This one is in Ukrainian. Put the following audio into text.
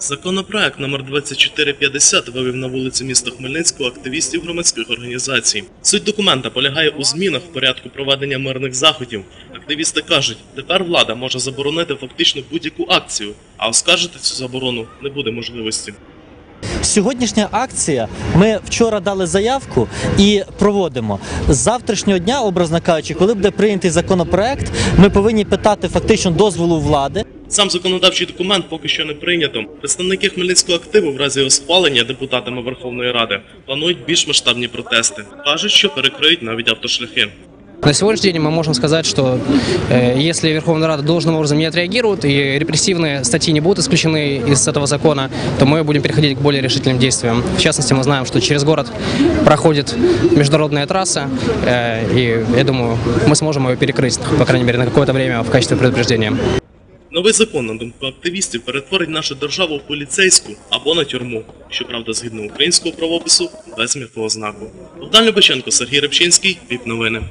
Законопроект номер 2450 вивів на вулиці міста Хмельницького активістів громадських організацій. Суть документа полягає у змінах в порядку проведення мирних заходів. Активісти кажуть, тепер влада може заборонити фактично будь-яку акцію, а оскаржити цю заборону не буде можливості. Сьогоднішня акція. Ми вчора дали заявку і проводимо з завтрашнього дня, образно кажучи, коли буде прийнятий законопроект, ми повинні питати фактично дозволу влади. Сам законодавчий документ поки що не прийнято. Представники хмельницького активу в разі його схвалення депутатами Верховної Ради планують більш масштабні протести. кажуть, що перекриють навіть автошляхи. На сегодняшний день мы можем сказать, что э, если Верховная Рада должным образом не отреагирует и репрессивные статьи не будут исключены из этого закона, то мы будем переходить к более решительным действиям. В частности, мы знаем, что через город проходит международная трасса, э, и я думаю, мы сможем ее перекрыть, по крайней мере, на какое-то время в качестве предупреждения. Новий закон, на думку активістів, перетворить нашу державу в поліцейську або на тюрму, щоправда, згідно українського правопису, без м'якого знаку. Богдан Любаченко, Сергій Рибчинський, ВІП новини.